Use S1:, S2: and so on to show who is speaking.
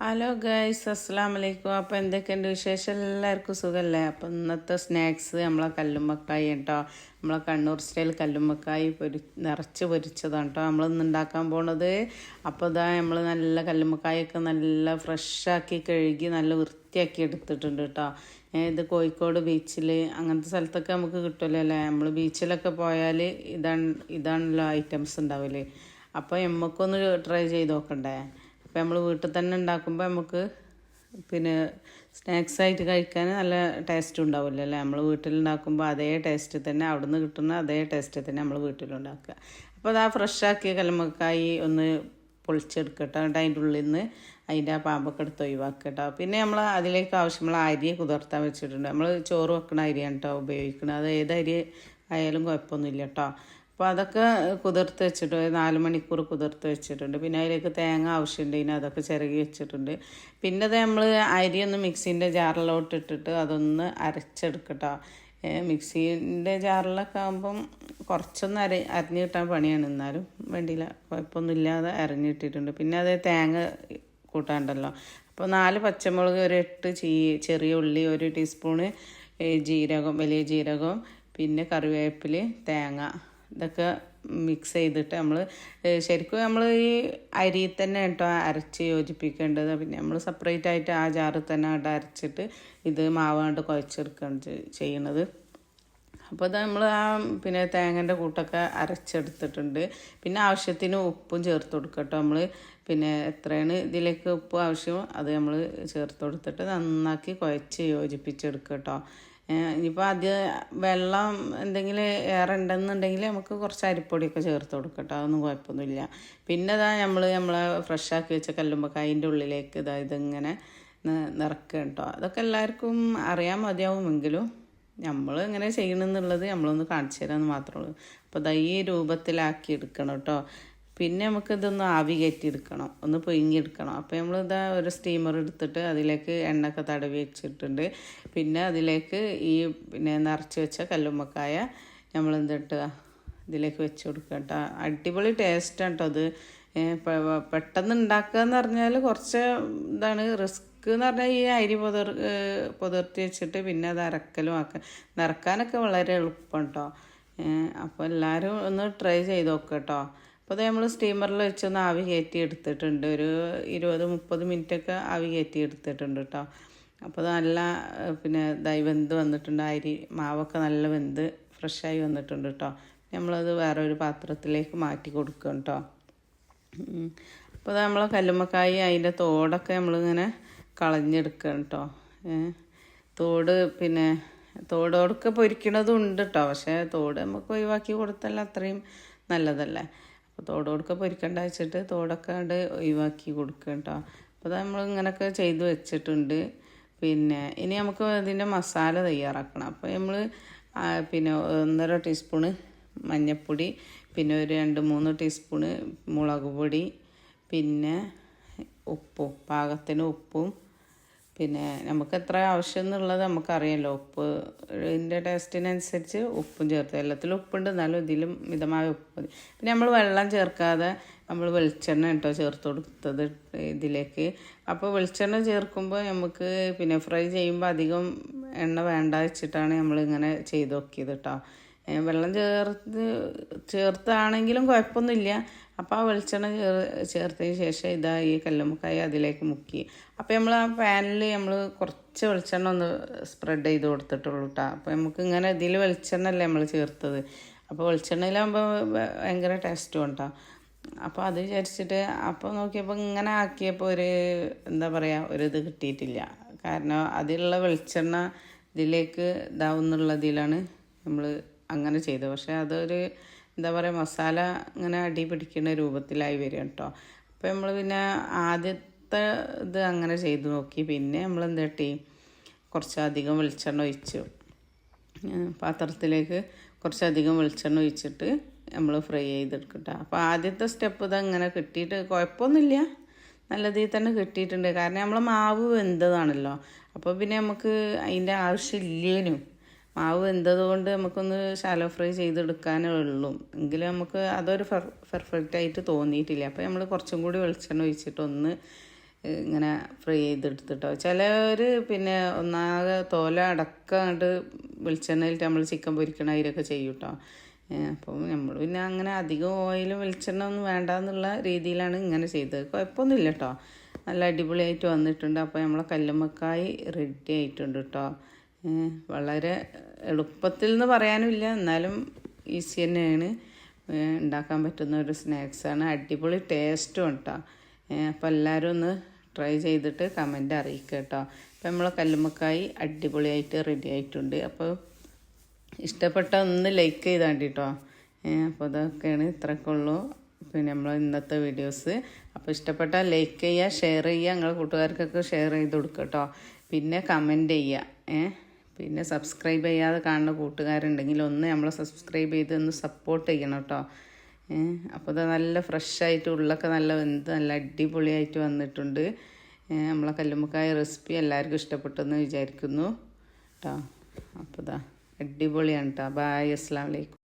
S1: Hello guys അസ്സാം വലൈക്കും അപ്പോൾ എന്തൊക്കെയുണ്ട് വിശേഷം? എല്ലാവർക്കും സുഖമല്ലേ അപ്പോൾ ഇന്നത്തെ സ്നാക്സ് നമ്മളെ കല്ലുമ്മക്കായി കേട്ടോ. നമ്മളെ കണ്ണൂർ സ്റ്റൈൽ കല്ലുമ്മക്കായി പൊരി നിറച്ച് പൊരിച്ചതാണ് കേട്ടോ. നമ്മളിന്ന് ഉണ്ടാക്കാൻ പോണത്. അപ്പോൾ ഇതാ നമ്മൾ നല്ല കല്ലുമ്മക്കായൊക്കെ നല്ല ഫ്രഷാക്കി കഴുകി നല്ല വൃത്തിയാക്കി എടുത്തിട്ടുണ്ട് കേട്ടോ. ഇത് കോഴിക്കോട് ബീച്ചിൽ അങ്ങനത്തെ സ്ഥലത്തൊക്കെ നമുക്ക് കിട്ടുമല്ലോ അല്ലേ? നമ്മൾ ബീച്ചിലൊക്കെ പോയാൽ ഇതാണ് ഇതാണല്ലോ ഐറ്റംസ് ഉണ്ടാവില്ലേ അപ്പോൾ നമുക്കൊന്ന് ട്രൈ ചെയ്ത് നോക്കണ്ടേ? അപ്പോൾ നമ്മൾ വീട്ടിൽ തന്നെ ഉണ്ടാക്കുമ്പോൾ നമുക്ക് പിന്നെ സ്നാക്സ് ആയിട്ട് കഴിക്കാൻ നല്ല ടേസ്റ്റ് ഉണ്ടാവില്ല അല്ലേ? നമ്മൾ വീട്ടിലുണ്ടാക്കുമ്പോൾ അതേ ടേസ്റ്റ് തന്നെ അവിടെ നിന്ന് കിട്ടുന്ന അതേ ടേസ്റ്റ് തന്നെ നമ്മൾ വീട്ടിലുണ്ടാക്കുക അപ്പോൾ അത് ആ ഫ്രഷാക്കിയ കലമക്കായി ഒന്ന് പൊളിച്ചെടുക്കട്ടോ. എന്നിട്ട് അതിന്റെ ഉള്ളിൽ നിന്ന് അതിന്റെ ആ പാമ്പൊക്കെ എടുത്ത് ഒഴിവാക്കട്ടോ. പിന്നെ നമ്മൾ അതിലേക്ക് ആവശ്യമുള്ള അരി കുതിർത്താൻ വെച്ചിട്ടുണ്ട്. നമ്മൾ ചോറ് വെക്കുന്ന അരിയാണ് കേട്ടോ ഉപയോഗിക്കുന്നത് അത് ഏത് അരി ആയാലും കുഴപ്പമൊന്നുമില്ല കേട്ടോ അപ്പോൾ അതൊക്കെ കുതിർത്ത് വെച്ചിട്ടുണ്ട്. നാല് മണിക്കൂർ കുതിർത്ത് വെച്ചിട്ടുണ്ട്. പിന്നെ അതിലേക്ക് തേങ്ങ ആവശ്യമുണ്ട്. ഇനി അതൊക്കെ ചിരകി വെച്ചിട്ടുണ്ട്. പിന്നെ അത് നമ്മൾ അരിയൊന്ന് മിക്സീന്റെ ജാറിലോട്ട് ഇട്ടിട്ട് അതൊന്ന് അരച്ചെടുക്കട്ടോ. മിക്സീന്റെ ജാറിലൊക്കെ ആകുമ്പം കുറച്ചൊന്ന് അര അരിഞ്ഞ് കിട്ടാൻ പണിയാണ്. എന്നാലും വേണ്ടിയില്ല. കുഴപ്പമൊന്നുമില്ലാതെ അരിഞ്ഞിട്ടിട്ടുണ്ട് പിന്നെ അത് തേങ്ങ കൂട്ടാണ്ടല്ലോ. അപ്പോൾ നാല് പച്ചമുളക് ഒരു എട്ട് ചീ ചെറിയ ഉള്ളി ഒരു ടീസ്പൂണ് ജീരകം വലിയ ജീരകം പിന്നെ കറിവേപ്പില തേങ്ങ ഇതൊക്കെ മിക്സ് ചെയ്തിട്ട് നമ്മൾ ശരിക്കും നമ്മൾ ഈ അരി തന്നെ കേട്ടോ അരച്ച് യോജിപ്പിക്കേണ്ടത്. പിന്നെ നമ്മൾ സെപ്പറേറ്റ് ആയിട്ട് ആ ജാറിൽ തന്നെ അവിടെ അരച്ചിട്ട് ഇത് മാവ് കൊണ്ട് കുഴച്ചെടുക്കുകയാണ് ചെയ്യണത്. അപ്പോൾ അത് നമ്മൾ ആ പിന്നെ തേങ്ങന്റെ കൂട്ടൊക്കെ അരച്ചെടുത്തിട്ടുണ്ട്. പിന്നെ ആവശ്യത്തിന് ഉപ്പും ചേർത്ത് കൊടുക്കട്ടോ കേട്ടോ നമ്മൾ പിന്നെ എത്രയാണ് ഇതിലേക്ക് ഉപ്പ് ആവശ്യം അത് നമ്മൾ ചേർത്ത് കൊടുത്തിട്ട് നന്നാക്കി കുഴച്ച് യോജിപ്പിച്ചെടുക്കട്ടോ കേട്ടോ. ഇനിയിപ്പോൾ ആദ്യം വെള്ളം എന്തെങ്കിലും ഏറെ ഉണ്ടെന്നുണ്ടെങ്കിൽ നമുക്ക് കുറച്ച് അരിപ്പൊടിയൊക്കെ ചേർത്ത് കൊടുക്കാം കേട്ടോ അതൊന്നും കുഴപ്പമൊന്നുമില്ല. പിന്നെ ഇതാ നമ്മൾ നമ്മളെ ഫ്രഷാക്കി വെച്ച കല്ലുമ്പക്കായിന്റെ ഉള്ളിലേക്ക് ഇതാ ഇതിങ്ങനെ നിറക്കുക കേട്ടോ. അതൊക്കെ എല്ലാവർക്കും അറിയാൻ മതിയാവുമെങ്കിലും നമ്മൾ ഇങ്ങനെ ചെയ്യണമെന്നുള്ളത് നമ്മളൊന്ന് കാണിച്ചു തരാമെന്ന് മാത്രമേ ഉള്ളൂ. അപ്പോൾ ദാ രൂപത്തിലാക്കി എടുക്കണം കേട്ടോ. പിന്നെ നമുക്ക് ഇതൊന്ന് ആവി കയറ്റി എടുക്കണം ഒന്ന് പൊയിങ്ങിയെടുക്കണം അപ്പോൾ നമ്മൾ ഇതാ ഒരു സ്റ്റീമർ എടുത്തിട്ട് അതിലേക്ക് എണ്ണയൊക്കെ തടവി വെച്ചിട്ടുണ്ട്. പിന്നെ അതിലേക്ക് ഈ പിന്നെ നിറച്ച് വെച്ച കല്ലുമ്മക്കായ നമ്മൾ എന്തിട്ടുക ഇതിലേക്ക് വെച്ച് കൊടുക്കുക കേട്ടോ. അടിപൊളി ടേസ്റ്റാണ് കേട്ടോ അത്. പെട്ടെന്ന് ഉണ്ടാക്കുക എന്ന് പറഞ്ഞാൽ കുറച്ച് ഇതാണ് റിസ്ക് എന്ന് പറഞ്ഞാൽ ഈ അരി പുതർ പുതർത്തി വെച്ചിട്ട് പിന്നെ അത് അരക്കലും ആക്കുക നിറക്കാനൊക്കെ വളരെ എളുപ്പം കേട്ടോ. അപ്പോൾ എല്ലാവരും ഒന്ന് ട്രൈ ചെയ്ത് നോക്കുക കേട്ടോ. അപ്പോൾ അത് നമ്മൾ സ്റ്റീമറിൽ വെച്ചൊന്ന് ആവി കയറ്റി എടുത്തിട്ടുണ്ട്. ഒരു ഇരുപത് മുപ്പത് മിനിറ്റൊക്കെ ആവി കയറ്റി എടുത്തിട്ടുണ്ട് കേട്ടോ അപ്പോൾ നല്ല പിന്നെ ഇതായി വെന്ത് വന്നിട്ടുണ്ട്. അരി മാവൊക്കെ നല്ല വെന്ത് ഫ്രഷായി വന്നിട്ടുണ്ട് കേട്ടോ നമ്മളത് വേറെ ഒരു പാത്രത്തിലേക്ക് മാറ്റി കൊടുക്കും കേട്ടോ. അപ്പോൾ നമ്മൾ കല്ലുമ്മക്കായി അതിന്റെ തോടൊക്കെ നമ്മളിങ്ങനെ കളഞ്ഞെടുക്കണം കേട്ടോ. തോട് പിന്നെ തോടോടൊക്കെ പൊരിക്കണതും ഉണ്ട് കേട്ടോ പക്ഷേ തോട് നമുക്ക് ഒഴിവാക്കി കൊടുത്തല്ല അത്രയും നല്ലതല്ലേ? അപ്പോൾ തോടോടൊക്കെ പൊരിക്കണ്ട വെച്ചിട്ട് തോടൊക്കെ അവിടെ ഒഴിവാക്കി കൊടുക്കുക കേട്ടോ. അപ്പോൾ നമ്മൾ ഇങ്ങനെയൊക്കെ ചെയ്ത് വെച്ചിട്ടുണ്ട്. പിന്നെ ഇനി നമുക്ക് ഇതിന്റെ മസാല തയ്യാറാക്കണം. അപ്പോൾ നമ്മൾ പിന്നെ ഒന്നര ടീസ്പൂണ് മഞ്ഞൾപ്പൊടി പിന്നെ ഒരു രണ്ട് മൂന്ന് ടീസ്പൂണ് മുളക് പൊടി പിന്നെ ഉപ്പും പാകത്തിന് ഉപ്പും പിന്നെ നമുക്ക് എത്ര ആവശ്യം എന്നുള്ളത് നമുക്കറിയാമല്ലോ ഉപ്പ് ഇതിന്റെ ടേസ്റ്റിനനുസരിച്ച് ഉപ്പും ചേർത്ത്. എല്ലാത്തിലും ഉപ്പുണ്ട്. എന്നാലും ഇതിലും മിതമായ ഉപ്പ്. പിന്നെ നമ്മൾ വെള്ളം ചേർക്കാതെ നമ്മൾ വെളിച്ചെണ്ണ കേട്ടോ ചേർത്ത് കൊടുത്തത് ഇതിലേക്ക്. അപ്പോൾ വെളിച്ചെണ്ണ ചേർക്കുമ്പോൾ നമുക്ക് പിന്നെ ഫ്രൈ ചെയ്യുമ്പോൾ അധികം എണ്ണ വേണ്ട വെച്ചിട്ടാണ് നമ്മളിങ്ങനെ ചെയ്ത് നോക്കിയത് കേട്ടോ. വെള്ളം ചേർത്ത് ചേർത്താണെങ്കിലും കുഴപ്പമൊന്നുമില്ല. അപ്പോൾ ആ വെളിച്ചെണ്ണ ചേർ ചേർത്തതിന് ശേഷം ഇതാ ഈ കല്ലുമ്മക്കായ അതിലേക്ക് മുക്കി. അപ്പോൾ നമ്മൾ ആ പാനിൽ നമ്മൾ കുറച്ച് വെളിച്ചെണ്ണ ഒന്ന് സ്പ്രെഡ് ചെയ്ത് കൊടുത്തിട്ടുള്ളൂ കേട്ടോ അപ്പോൾ നമുക്ക് ഇങ്ങനെ ഇതിൽ വെളിച്ചെണ്ണ അല്ലേ നമ്മൾ ചേർത്തത് അപ്പോൾ വെളിച്ചെണ്ണയിലാകുമ്പോൾ ഭയങ്കര ടേസ്റ്റും ഉണ്ടാവും അപ്പോൾ അത് വിചാരിച്ചിട്ട് അപ്പോൾ നോക്കിയപ്പോൾ ഇങ്ങനെ ആക്കിയപ്പോൾ ഒരു എന്താ പറയുക ഒരു ഇത് കിട്ടിയിട്ടില്ല. കാരണം അതിലുള്ള വെളിച്ചെണ്ണ ഇതിലേക്ക് ഇതാവുന്നുള്ളതിലാണ് നമ്മൾ അങ്ങനെ ചെയ്തു. പക്ഷേ അതൊരു എന്താ പറയുക മസാല ഇങ്ങനെ അടി പിടിക്കുന്ന രൂപത്തിലായി വരും കേട്ടോ. അപ്പോൾ നമ്മൾ പിന്നെ ആദ്യത്തെ ഇത് അങ്ങനെ ചെയ്തു നോക്കി. പിന്നെ നമ്മൾ എന്താ കുറച്ചധികം വെളിച്ചെണ്ണ ഒഴിച്ചു. പാത്രത്തിലേക്ക് കുറച്ചധികം വെളിച്ചെണ്ണ ഒഴിച്ചിട്ട് നമ്മൾ ഫ്രൈ ചെയ്തെടുക്കട്ടെ അപ്പോൾ ആദ്യത്തെ സ്റ്റെപ്പ് ഇത് അങ്ങനെ കിട്ടിയിട്ട് കുഴപ്പമൊന്നുമില്ല. നല്ല രീതിയിൽ തന്നെ കിട്ടിയിട്ടുണ്ട്. കാരണം നമ്മൾ മാവ് വെന്തതാണല്ലോ. അപ്പോൾ പിന്നെ നമുക്ക് അതിന്റെ ആവശ്യമില്ലേനും. മാവ് വെന്തത് കൊണ്ട് നമുക്കൊന്ന് ഷാലോ ഫ്രൈ ചെയ്തെടുക്കാനേ ഉള്ളൂ. എങ്കിലും നമുക്ക് അതൊരു പെർഫെക്റ്റ് ആയിട്ട് തോന്നിയിട്ടില്ല. അപ്പോൾ നമ്മൾ കുറച്ചും കൂടി വെളിച്ചെണ്ണ ഒഴിച്ചിട്ട് ഒന്ന് ഇങ്ങനെ ഫ്രൈ ചെയ്തെടുത്തിട്ടോ. ചിലർ പിന്നെ ഒന്നാകെ തോല അടക്കം അങ്ങോട്ട് വെളിച്ചെണ്ണയിലിട്ട് നമ്മൾ ചിക്കൻ പൊരിക്കണ അതിലൊക്കെ ചെയ്യും കേട്ടോ അപ്പം നമ്മൾ പിന്നെ അങ്ങനെ അധികം ഓയിലും വെളിച്ചെണ്ണ ഒന്നും വേണ്ട എന്നുള്ള രീതിയിലാണ് ഇങ്ങനെ ചെയ്തത്. കുഴപ്പമൊന്നുമില്ല കേട്ടോ നല്ല അടിപൊളിയായിട്ട് വന്നിട്ടുണ്ട്. അപ്പോൾ നമ്മളെ കല്ലുമ്മക്കായി റെഡി ആയിട്ടുണ്ട് കേട്ടോ വളരെ എളുപ്പത്തിൽ എന്ന് പറയാനുമില്ല. എന്നാലും ഈസി തന്നെയാണ്. ഉണ്ടാക്കാൻ പറ്റുന്ന ഒരു സ്നാക്സാണ്. അടിപൊളി ടേസ്റ്റും കേട്ടോ അപ്പോൾ എല്ലാവരും ഒന്ന് ട്രൈ ചെയ്തിട്ട് കമന്റ് അറിയിക്കുക കേട്ടോ അപ്പോൾ നമ്മളെ കല്ലുമ്മക്കായി അടിപൊളിയായിട്ട് റെഡി ആയിട്ടുണ്ട്. അപ്പോൾ ഇഷ്ടപ്പെട്ട ഒന്ന് ലൈക്ക് ചെയ്താണ്ടി കേട്ടോ അപ്പോൾ ഇത്രയൊക്കെ ഉള്ളൂ. പിന്നെ നമ്മൾ ഇന്നത്തെ വീഡിയോസ് അപ്പോൾ ഇഷ്ടപ്പെട്ടാൽ ലൈക്ക് ചെയ്യുക ഷെയർ ചെയ്യുക നിങ്ങളുടെ കൂട്ടുകാർക്കൊക്കെ ഷെയർ ചെയ്ത് കൊടുക്കുക കേട്ടോ പിന്നെ കമന്റ് ചെയ്യുക ഏ? പിന്നെ സബ്സ്ക്രൈബ് ചെയ്യാതെ കാണുന്ന കൂട്ടുകാരുണ്ടെങ്കിൽ ഒന്ന് നമ്മളെ സബ്സ്ക്രൈബ് ചെയ്ത് ഒന്ന് സപ്പോർട്ട് ചെയ്യണം കേട്ടോ അപ്പോൾ ഇത് നല്ല ഫ്രഷായിട്ട് ഉള്ളൊക്കെ നല്ല വെന്ത് നല്ല അടിപൊളിയായിട്ട് വന്നിട്ടുണ്ട്. നമ്മളെ കല്ലുമ്മക്കായ റെസിപ്പി എല്ലാവർക്കും ഇഷ്ടപ്പെട്ടെന്ന് വിചാരിക്കുന്നു കേട്ടോ അപ്പോൾ ഇതാ അടിപൊളിയാണ് കേട്ടോ ബായ് അസ്സാം വലൈക്കും